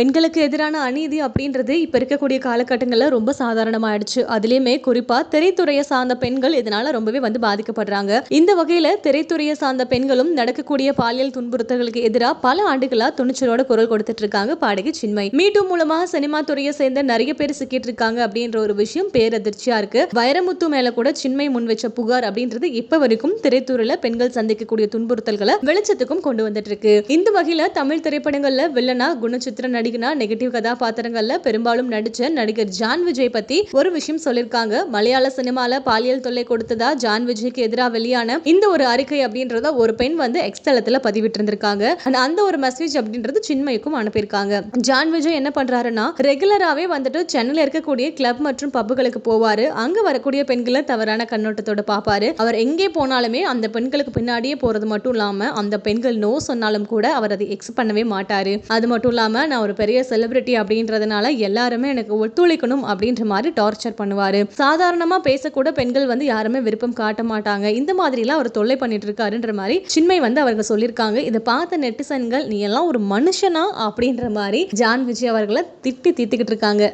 பெண்களுக்கு எதிரான அநீதி அப்படின்றது இப்போ இருக்கக்கூடிய காலகட்டங்களில் ரொம்ப சாதாரணமாயிடுச்சு. அதுலேயுமே குறிப்பாக திரைத்துறையை சார்ந்த பெண்கள் இதனால ரொம்பவே வந்து பாதிக்கப்படுறாங்க. இந்த வகையில் திரைத்துறையை சார்ந்த பெண்களும் நடக்கக்கூடிய பாலியல் துன்புறுத்தல்களுக்கு எதிராக பல ஆண்டுகளாக துணிச்சலோட குரல் கொடுத்துட்டு இருக்காங்க பாடகி சின்மை மீட்டு மூலமாக சினிமா துறையை சேர்ந்த நிறைய பேர் சிக்கிட்டு இருக்காங்க அப்படின்ற ஒரு விஷயம் பேரதிர்ச்சியா இருக்கு. வைரமுத்து மேல கூட சின்மை முன் வச்ச புகார் அப்படின்றது இப்ப வரைக்கும் திரைத்துறையில பெண்கள் சந்திக்கக்கூடிய துன்புறுத்தல்களை வெளிச்சத்துக்கும் கொண்டு வந்துட்டு இருக்கு. இந்த வகையில தமிழ் திரைப்படங்கள்ல வில்லனா குணச்சித்திர நடி நடிகனா நெகட்டிவ் கதாபாத்திரங்கள்ல பெரும்பாலும் நடிச்ச நடிகர் ஜான் விஜய் பத்தி ஒரு விஷயம் சொல்லிருக்காங்க. மலையாள சினிமால பாலியல் தொல்லை கொடுத்ததா ஜான் விஜய்க்கு எதிராக வெளியான இந்த ஒரு அறிக்கை அப்படின்றத ஒரு பெண் வந்து எக்ஸ் தளத்துல பதிவிட்டு இருந்திருக்காங்க அந்த ஒரு மெசேஜ் அப்படின்றது சின்மய்க்கும் அனுப்பியிருக்காங்க. ஜான் விஜய் என்ன பண்றாருன்னா ரெகுலராகவே வந்துட்டு சென்னையில் இருக்கக்கூடிய கிளப் மற்றும் பப்புகளுக்கு போவாரு. அங்க வரக்கூடிய பெண்களை தவறான கண்ணோட்டத்தோட பார்ப்பாரு. அவர் எங்கே போனாலுமே அந்த பெண்களுக்கு பின்னாடியே போறது மட்டும் இல்லாம அந்த பெண்கள் நோ சொன்னாலும் கூட அவர் அதை எக்ஸ் பண்ணவே மாட்டாரு. அது மட்டும் இல்லாம நான் ஒரு பெரிய செலிபிரிட்டி அப்படின்றதுனால எல்லாருமே எனக்கு ஒத்துழைக்கணும் அப்படின்ற மாதிரி டார்ச்சர் பண்ணுவார். சாதாரணமாக பேசக்கூட பெண்கள் வந்து யாருமே விருப்பம் காட்ட மாட்டாங்க. இந்த மாதிரிலாம் அவர் தொல்லை பண்ணிட்டு இருக்காருன்ற மாதிரி சின்மை வந்து அவர்கள் சொல்லியிருக்காங்க. இதை பார்த்த நெட்டிசன்கள் நீ எல்லாம் ஒரு மனுஷனா? அப்படின்ற மாதிரி ஜான் விஜய் அவர்களை திட்டி தீர்த்துக்கிட்டு இருக்காங்க.